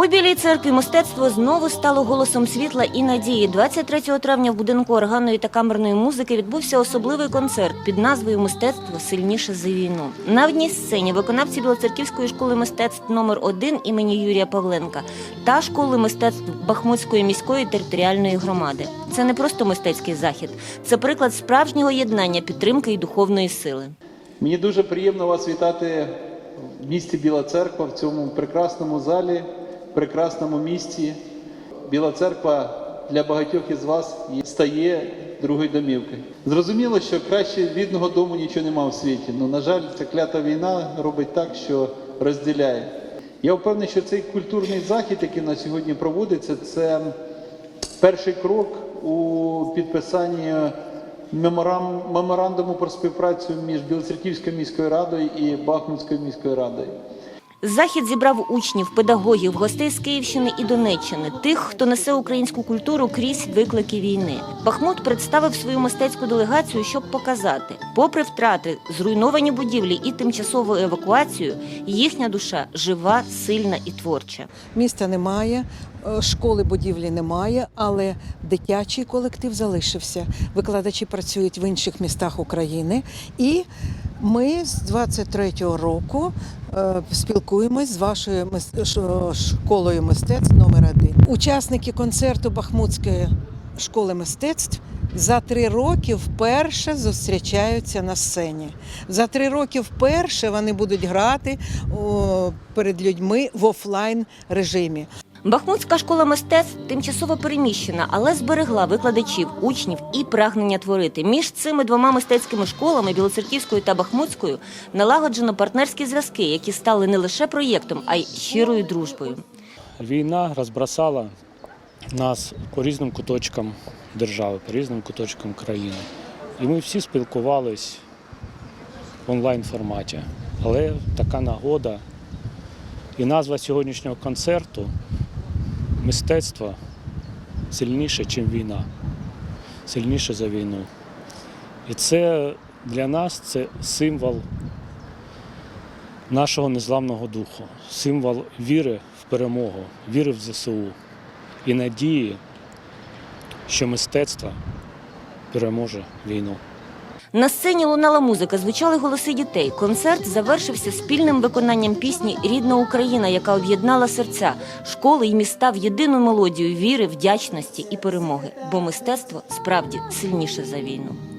У білій церкві мистецтво знову стало голосом світла і надії. 23 травня в будинку органної та камерної музики відбувся особливий концерт під назвою Мистецтво сильніше за війну. На одній сцені виконавці Білоцерківської школи мистецтв номер 1 імені Юрія Павленка та школи мистецтв Бахмутської міської територіальної громади. Це не просто мистецький захід, це приклад справжнього єднання, підтримки і духовної сили. Мені дуже приємно вас вітати в місті Біла Церква, в цьому прекрасному залі, прекрасному місті. Біла церква для багатьох із вас стає другою домівкою. Зрозуміло, що краще рідного дому нічого нема в світі. але, на жаль, ця клята війна робить так, що розділяє. Я впевнений, що цей культурний захід, який на сьогодні проводиться, це перший крок у підписанні меморандуму про співпрацю між Білоцерківською міською радою і Бахмутською міською радою. Захід зібрав учнів, педагогів, гостей з Київщини і Донеччини, тих, хто несе українську культуру крізь виклики війни. Бахмут представив свою мистецьку делегацію, щоб показати, попри втрати, зруйновані будівлі і тимчасову евакуацію, їхня душа жива, сильна і творча. Міста немає, е, школи будівлі немає, але дитячий колектив залишився. Викладачі працюють в інших містах України. І ми з 23-го року е, спілкуємось з вашою школою мистецтв номер 1 Учасники концерту Бахмутської школи мистецтв. За три роки вперше зустрічаються на сцені. За три роки вперше вони будуть грати перед людьми в офлайн режимі. Бахмутська школа мистецтв тимчасово переміщена, але зберегла викладачів, учнів і прагнення творити. Між цими двома мистецькими школами Білоцерківською та Бахмутською налагоджено партнерські зв'язки, які стали не лише проєктом, а й щирою дружбою. Війна розбросала нас по різним куточкам держави, по різним куточкам країни. І ми всі спілкувались в онлайн форматі. Але така нагода і назва сьогоднішнього концерту мистецтво сильніше, ніж війна, сильніше за війну. І це для нас це символ нашого незламного духу, символ віри в перемогу, віри в ЗСУ і надії, що мистецтво переможе війну. На сцені лунала музика, звучали голоси дітей. Концерт завершився спільним виконанням пісні Рідна Україна, яка об'єднала серця, школи і міста в єдину мелодію віри, вдячності і перемоги. Бо мистецтво справді сильніше за війну.